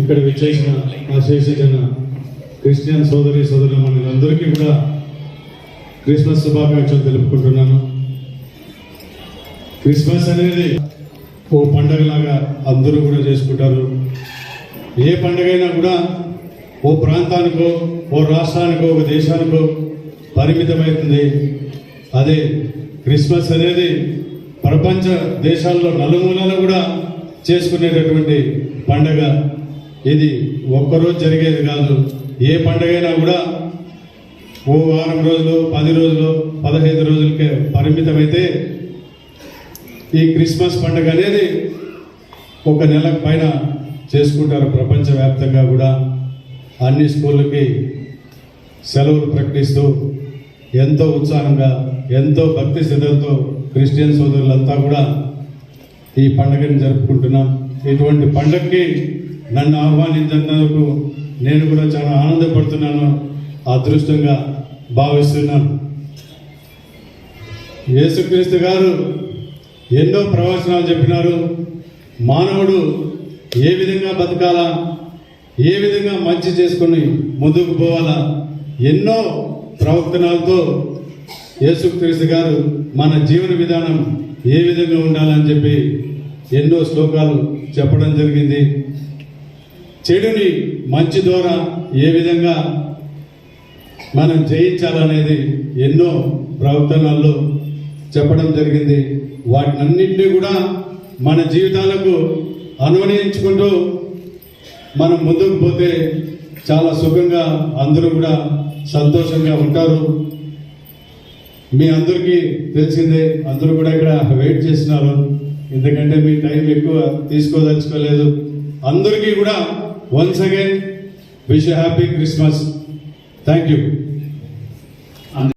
ఇక్కడ విచ్చేసిన అశేషజన క్రిస్టియన్ సోదరి సోదరులు అందరికీ కూడా క్రిస్మస్ శుభాకాంక్షలు తెలుపుకుంటున్నాను. క్రిస్మస్ అనేది ఓ పండగలాగా అందరూ కూడా చేసుకుంటారు. ఏ పండగైనా కూడా ఓ ప్రాంతానికో ఓ రాష్ట్రానికో ఒక దేశానికో పరిమితమవుతుంది. అదే క్రిస్మస్ అనేది ప్రపంచ దేశాల్లో నలుమూలలో కూడా చేసుకునేటటువంటి పండగ. ఇది ఒక్కరోజు జరిగేది కాదు. ఏ పండగైనా కూడా ఓ వారం రోజులు పది రోజులు పదహైదు రోజులకే పరిమితమైతే ఈ క్రిస్మస్ పండుగ అనేది ఒక నెల పైన చేసుకుంటారు ప్రపంచవ్యాప్తంగా కూడా. అన్ని స్కూళ్ళకి సెలవులు ప్రకటిస్తూ ఎంతో ఉత్సాహంగా ఎంతో భక్తి శ్రద్ధలతో క్రిస్టియన్ సోదరులంతా కూడా ఈ పండుగను జరుపుకుంటున్నాం. ఇటువంటి పండుగకి నన్ను ఆహ్వానించినందుకు నేను కూడా చాలా ఆనందపడుతున్నాను అదృష్టంగా భావిస్తున్నాను. యేసుక్రీస్తు గారు ఎన్నో ప్రవచనాలు చెప్పినారు. మానవుడు ఏ విధంగా బతకాలా ఏ విధంగా మంచి చేసుకుని ముందుకు పోవాలా ఎన్నో ప్రవర్తనాలతో యేసుక్రీస్తు గారు మన జీవన విధానం ఏ విధంగా ఉండాలని చెప్పి ఎన్నో శ్లోకాలు చెప్పడం జరిగింది. చెడుని మంచి ద్వారా ఏ విధంగా మనం జయించాలనేది ఎన్నో ప్రవర్తనల్లో చెప్పడం జరిగింది. వాటినన్నింటినీ కూడా మన జీవితాలకు అనువయించుకుంటూ మనం ముందుకు పోతే చాలా సుఖంగా అందరూ కూడా సంతోషంగా ఉంటారు. మీ అందరికీ తెలిసిందే అందరూ కూడా ఇక్కడ వెయిట్ చేస్తున్నారు. ఎందుకంటే మీ టైం ఎక్కువ తీసుకోదలుచుకోలేదు. అందరికీ కూడా once again wish happy Christmas thank you